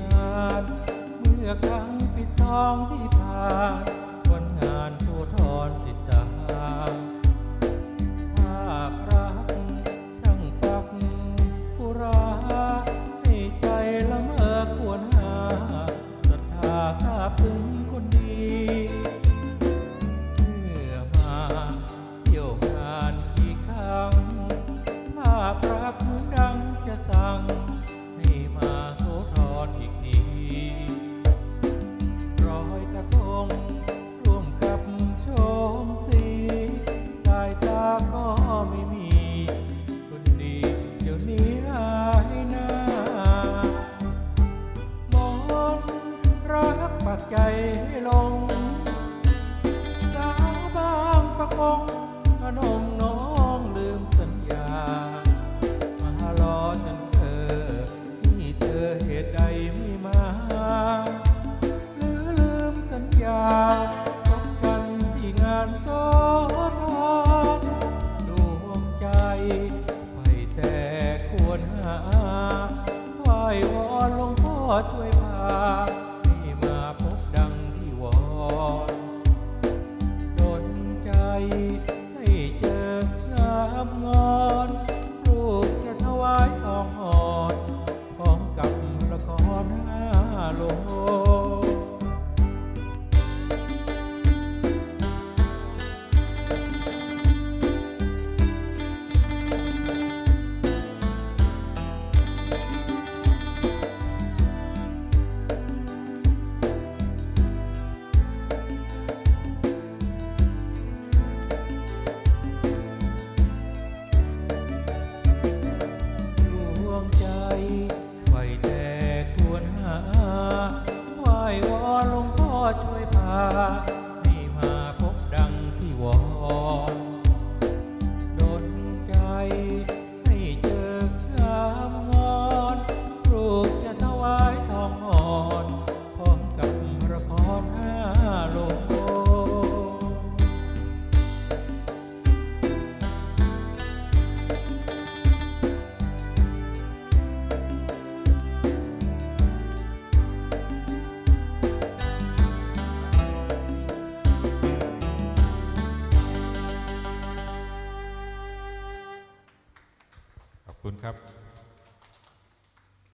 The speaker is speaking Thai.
งาน เมื่อครั้งปิดทองที่ผ่านวันงานผู้ทอนติดตามภาพรักช่างปักผู้ราให้ใจละเมอควรหาศรัทธาข้าพึงคนดี ใจลง สาวบางประกงพนมน้องลืมสัญญา มาหลอจนเธอที่เธอเหตุใดไม่มา หรือลืมสัญญาพบกันที่งานโซทอนดวงใจไปแต่ควรหาไหว้วอนหลวงพ่อช่วย งามงอน ช่ คุณครับ